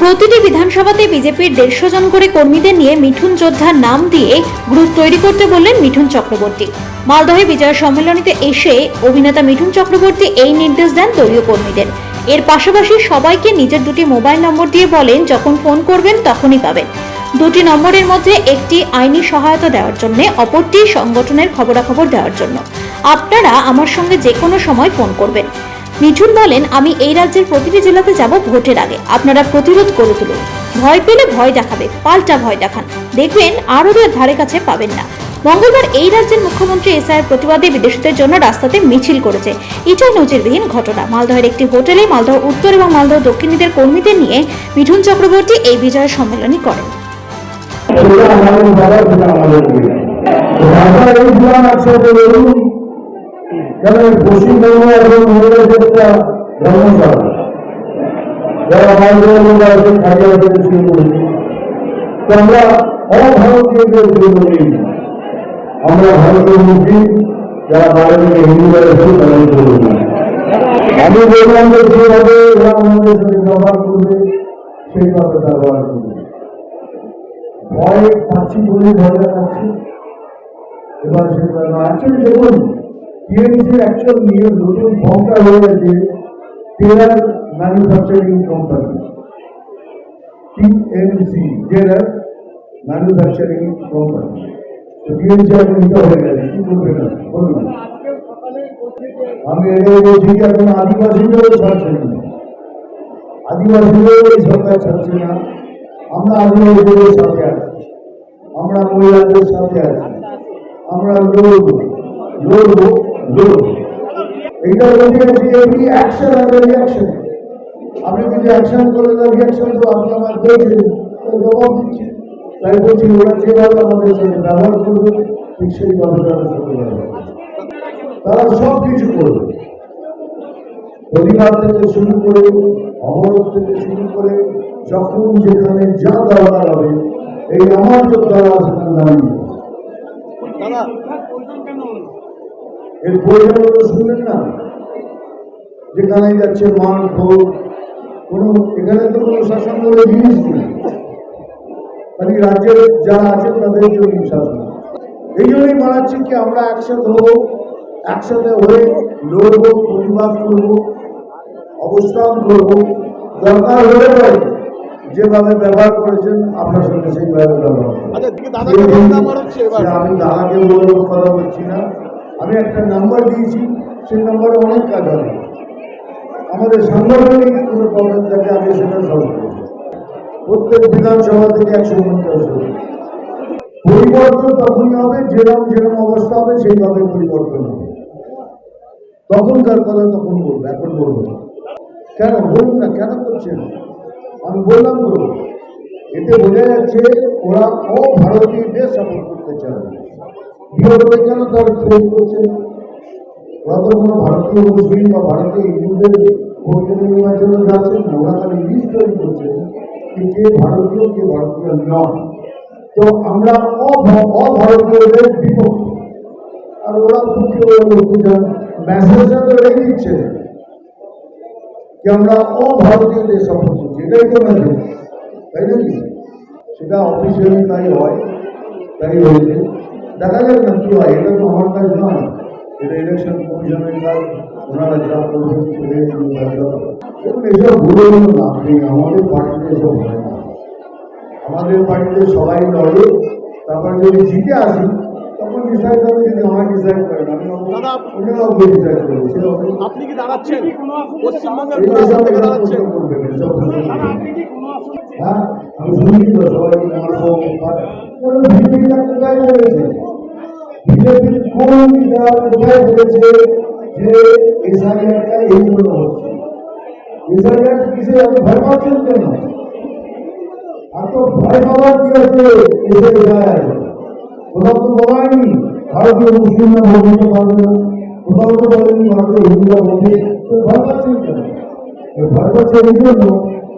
প্রতিটি বিধানসভাতে বিজেপির দেড়শো জন করে কর্মীদের নিয়ে মিঠুন যোদ্ধার নাম দিয়ে গ্রুপ তৈরি করতে বললেন মিঠুন চক্রবর্তী। মালদহে বিজয় সম্মেলনীতে এসে অভিনেতা মিঠুন চক্রবর্তী এই নির্দেশ দেন দলীয় কর্মীদের। এর পাশাপাশি সবাইকে নিজের দুটি মোবাইল নম্বর দিয়ে বলেন, যখন ফোন করবেন, তখনই পাবেন। দুটি নম্বরের মধ্যে একটি আইনি সহায়তা দেওয়ার জন্য, অপরটি সংগঠনের খবরাখবর দেওয়ার জন্য। আপনারা আমার সঙ্গে যে কোনো সময় ফোন করবেন। মিঠুন বলেন, আমি এই রাজ্যের প্রতিটি জেলাতে যাব ভোটের আগে। আপনারা প্রতিরোধ করে তুলুন। ভয় পেলে ভয় দেখাবে, পাল্টা ভয় দেখান। দেখবেন আর ওদের ধারে কাছে পাবেন না। মঙ্গলবার এই রাজ্যের মুখ্যমন্ত্রী এসআইয়ের প্রতিবাদে বিদেশিদের জন্য রাস্তাতে মিছিল করেছে। এটা নজিরবিহীন ঘটনা। মালদহের একটি হোটেলে মালদহ উত্তর এবং মালদহ দক্ষিণীদের কর্মীদের নিয়ে মিঠুন চক্রবর্তী এই বিজয় সম্মেলনী করেন। পশ্চিমবঙ্গ এবং যারা আছে খাটিয়া শুরু করেছি তো আমরা অভারতীয়দের আমরা ভারতীয় মুসলিম যারা বাইরে থেকে আমি বললাম যে যেভাবে ওরা আমাদের ব্যবহার করবে সেইভাবে ব্যবহার করবে ভয় পাচ্ছি বলে ভয় দেখাচ্ছি। এবার সেটা না দেখুন টিএমসির নিয়ে নতুন ফর্মটা হয়ে গেছে tailor manufacturing company TMC tailor manufacturing company তো টিএমসি এটা হয়ে গেছে, কি করবে না? বলুন। আমি এটাই বলছি যে এখন আদিবাসীদেরও ছাড়ছে না। আদিবাসীদেরও এই সরকার ছাড়ছে না। আমরা আদিবাসীদের সাথে আছি। আমরা মহিলাদের সাথে আছি। আমরা লড়ব। লড়ব? লড়ব। এইটা বলতে যে এমনি অ্যাকশন আর রিয়াকশন আপনি যদি অ্যাকশন করে দেন রিয়াকশন তো আপনি আমার দেখছেন জবাব দিচ্ছি। তাই বলছি ওরা যেভাবে আমাদের সাথে ব্যবহার করবে, ঠিক সেইভাবে ব্যবহার তারা সব কিছু করবে। প্রতিবাদ থেকে শুরু করে, অবরোধ থেকে শুরু করে, যখন যেখানে যা দরকার হবে, এই আমার যোদ্ধারা সেখানে দাঁড়িয়ে এর প্রয়োজন শুনলেন না? যেখানে যাচ্ছে মার ভোগ কোনো এখানে তো কোনো শাসন বলে জিনিস নেই। রাজ্যের যারা আছে তাদের জন্য শাসন। এই জন্যই বানাচ্ছি কি আমরা একসাথে হব একসাথে হয়ে লড়বো প্রতিবাদ করব অবস্থান করব। দরকার হলে পরে যেভাবে ব্যবহার করেছেন আপনার সঙ্গে সেইভাবে ব্যবহার। আচ্ছা আমি দাদাকে কথা বলছি না। আমি একটা নাম্বার দিয়েছি সেই নাম্বারে অনেক কাজ হবে। আমাদের সাংগঠনিক কোনো প্রবলেম থাকে আমি সেটা সলভ করব প্রত্যেক বিধানসভা থেকে একশো পঞ্চাশ পরিবর্তন তখনই হবে যেরকম যেরকম অবস্থা হবে, সেইভাবে পরিবর্তন হবে। তখনকার কথা তখন বলব, এখন বলব কেন? বলুন না, কেন করছেন? আমি বললাম তো এতে বোঝা যাচ্ছে ওরা অভারতীয়দের সাপোর্ট করতে চায় কেন তার ফেস করছে ওরা তো কোনো ভারতীয় মুসলিম বা ভারতীয় হিন্দুদের ভোট কেন্দ্র নেওয়ার জন্য ওরা খালি লিস্ট তৈরি করছে কে ভারতীয় কে ভারতীয় নয়। তো আমরা অভ- অভারতীয়দের বিপক্ষে আর ওরা পক্ষে ওরা করতে চান মেসেজটা তো এটাই দিচ্ছে যে আমরা অভারতীয়দের সাপোর্ট করছি। এটাই তো মেসেজ তাই নাকি? সেটা অফিসিয়ালি তাই হয়, তাই হয়েছে। দেখা যাক না কি হয়? এটা তো আমার কাজ নয়। এটা ইলেকশন কমিশনের কাজ ওনারা যা করবেন সেটাই আমি। দেখুন এসব ভুলে কোনো লাভ নেই আমাদের পার্টিতে এসব হয় না। আমাদের বাড়িতে সবাই লড়ে তারপর যদি জিতে আসি তখন ডিসাইড হবে যদি আমার ডিসাইড করেন আমি দাদা, অন্য কাউকে ডিসাইড করব সে আপনি কি দাঁড়াচ্ছেন? পশ্চিমবঙ্গের দাঁড়াচ্ছেন। হ্যাঁ আমি শুনি তো সবাই বিজেপিটা কোথায় বলেছে। বিজেপির কোন লিডার কোথায় বলেছে যে এসআইআরটা এই জন্য হচ্ছে এসআইআর কিসে এত ভয় পাচ্ছেন কেন আর তো ভয় পাওয়ার কি আছে এসআইআর কোথাও তো বলায়নি ভারতীয় মুসলিমরা ভোট পারবে না কোথাও তো বলেনি ভারতীয় হিন্দুরা ভোট তো ভয় পাচ্ছেন কেন ভয় পাচ্ছে এই জন্য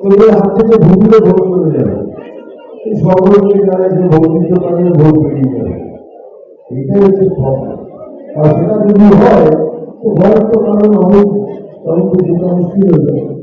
ওদের হাত থেকে ভূমিতে ভোট করে যাবে এই সর্বত্র যারা যে ভোট দিতে পারবে ভোট বেরিয়ে যাবে। এইটাই হচ্ছে আর সেটা যদি হয়, তো ভয়ের তো কারণ অনেক অনেক তো মুশকিল হয়ে যাবে।